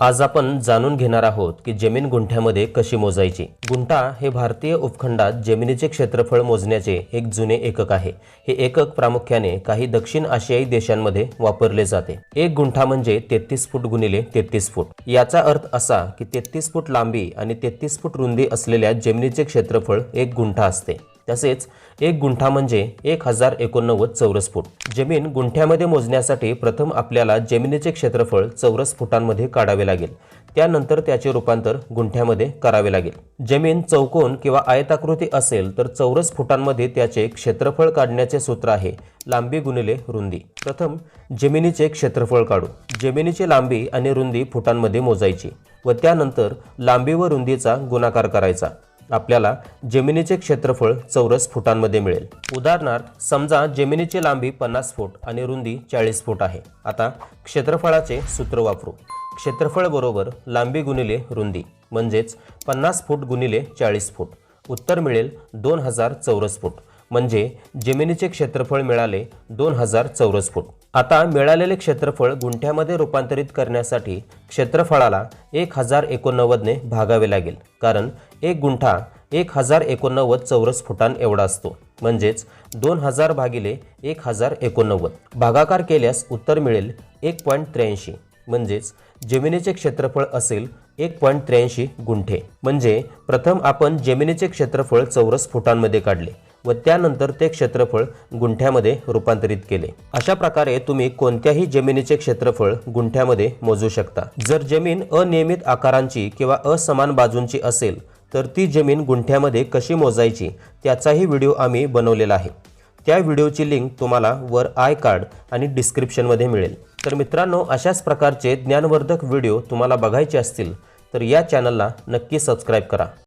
आज आपण जाणून घेणार आहोत की जमीन गुंठ्यामध्ये कशी मोजायची. गुंठा हे भारतीय उपखंडात जमिनीचे क्षेत्रफळ मोजण्याचे एक जुने एकक आहे. हे एकक प्रामुख्याने काही दक्षिण आशियाई देशांमध्ये वापरले जाते. एक गुंठा म्हणजे तेहतीस फूट गुणिले तेहतीस फूट. याचा अर्थ असा की तेहतीस फूट लांबी आणि तेहतीस फूट रुंदी असलेल्या जमिनीचे क्षेत्रफळ एक गुंठा असते. तसेच एक गुंठा म्हणजे एक हजार एकोणनव्वद चौरस फूट. जमीन गुंठ्यामध्ये मोजण्यासाठी प्रथम आपल्याला जमिनीचे क्षेत्रफळ चौरस फुटांमध्ये काढावे लागेल. त्यानंतर त्याचे रूपांतर गुंठ्यामध्ये करावे लागेल. जमीन चौकोन किंवा आयताकृती असेल तर चौरस फुटांमध्ये त्याचे क्षेत्रफळ काढण्याचे सूत्र आहे लांबी गुणिले रुंदी. प्रथम जमिनीचे क्षेत्रफळ काढू. जमिनीची लांबी आणि रुंदी फुटांमध्ये मोजायची व त्यानंतर लांबी व रुंदीचा गुणाकार करायचा. आपल्याला जमिनीचे क्षेत्रफळ चौरस फुटांमध्ये मिळेल. उदाहरणार्थ समजा जमिनीची लांबी पन्नास फूट आणि रुंदी चाळीस फूट आहे. आता क्षेत्रफळाचे सूत्र वापरू. क्षेत्रफळ बरोबर लांबी गुणिले रुंदी म्हणजेच पन्नास फूट गुणिले चाळीस फूट. उत्तर मिळेल दोन हजार चौरस फूट. म्हणजे जमिनीचे क्षेत्रफळ मिळाले दोन हजार चौरस फूट. आता मिळालेले क्षेत्रफळ गुंठ्यामध्ये रूपांतरित करण्यासाठी क्षेत्रफळाला एक हजार एकोणनव्वदने भागावे लागेल. कारण एक गुंठा एक हजार एकोणनव्वद चौरस फुटां एवढा असतो. म्हणजेच दोन हजार भागिले एक हजार एकोणनव्वद. भागाकार केल्यास उत्तर मिळेल एक पॉईंट त्र्याऐंशी. म्हणजेच जमिनीचे क्षेत्रफळ असेल एक पॉईंट त्र्याऐंशी गुंठे. म्हणजे प्रथम आपण जमिनीचे क्षेत्रफळ चौरस फुटांमध्ये काढले. व त्यानंतर ते क्षेत्रफळ गुंठ्यामध्ये रूपांतरित केले. अशा प्रकारे तुम्ही कोणत्याही जमिनीचे क्षेत्रफळ गुंठ्यामध्ये मोजू शकता. जर जमीन अनियमित आकारांची किंवा असमान बाजूंची असेल तर ती जमीन गुंठ्यामध्ये कशी मोजायची त्याचाही व्हिडिओ आम्ही बनवलेला आहे. त्या व्हिडिओची लिंक तुम्हाला वर आय कार्ड आणि डिस्क्रिप्शनमध्ये मिळेल. तर मित्रांनो अशाच प्रकारचे ज्ञानवर्धक व्हिडिओ तुम्हाला बघायचे असतील तर या चॅनलला नक्की सबस्क्राईब करा.